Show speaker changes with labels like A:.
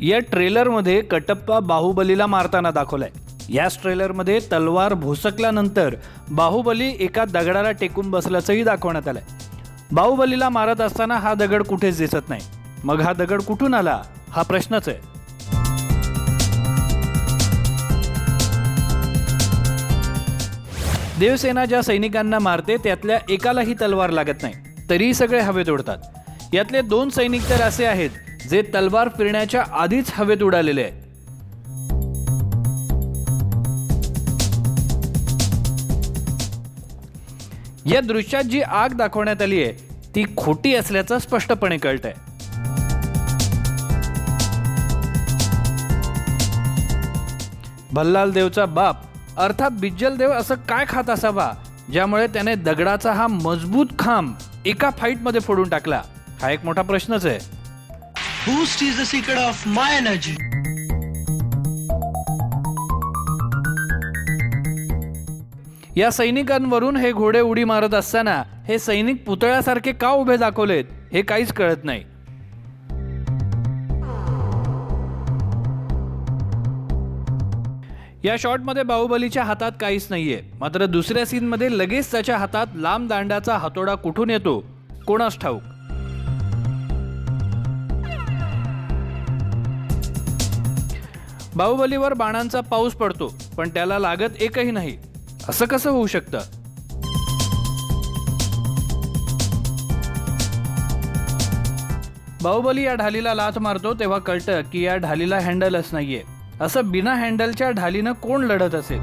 A: या ट्रेलरमध्ये कटप्पा बाहुबलीला मारताना दाखवलाय. याच ट्रेलरमध्ये तलवार भोसकल्यानंतर बाहुबली एका दगडाला टेकून बसल्याचंही दाखवण्यात आलंय. बाहुबलीला मारत असताना हा दगड कुठेच दिसत नाही. मग हा दगड कुठून आला? हा प्रश्नच आहे. देवसेना ज्या सैनिकांना मारते त्यातल्या एकालाही तलवार लागत नाही. तरीही सगळे हवेत उडतात. यातले दोन सैनिक तर असे आहेत जे तलवार फिरण्याच्या आधीच हवेत उडालेले आहेत. या दृश्यात जी आग दाखवण्यात आली आहे ती खोटी असल्याचं स्पष्टपणे कळतंय. भल्लाल देवचा बाप अर्थात बिज्जल देव असं काय खात असावा ज्यामुळे त्याने दगडाचा हा मजबूत खांब एका फाईटमध्ये फोडून टाकला? हा एक मोठा प्रश्नच आहे.
B: Boost is the secret of my energy.
A: या सैनिकांवरून हे घोडे उडी मारत असताना हे सैनिक पुतळ्यासारखे का उभे दाखवलेत हे काहीच कळत नाही. या शॉटमध्ये बाहुबलीच्या हातात काहीच नाहीये. मात्र दुसऱ्या सीनमध्ये लगेच त्याच्या हातात लांब दांडाचा हातोडा कुठून येतो कोणास ठाऊक? बाहुबलीवर बाणांचा पाऊस पडतो पण त्याला लागत एकही नाही. असं कसं होऊ शकतं? बाहुबली या ढालीला लाथ मारतो तेव्हा कळतं की या ढालीला हँडलच नाहीये. असं बिना हँडलच्या ढालीनं कोण लढत असेल?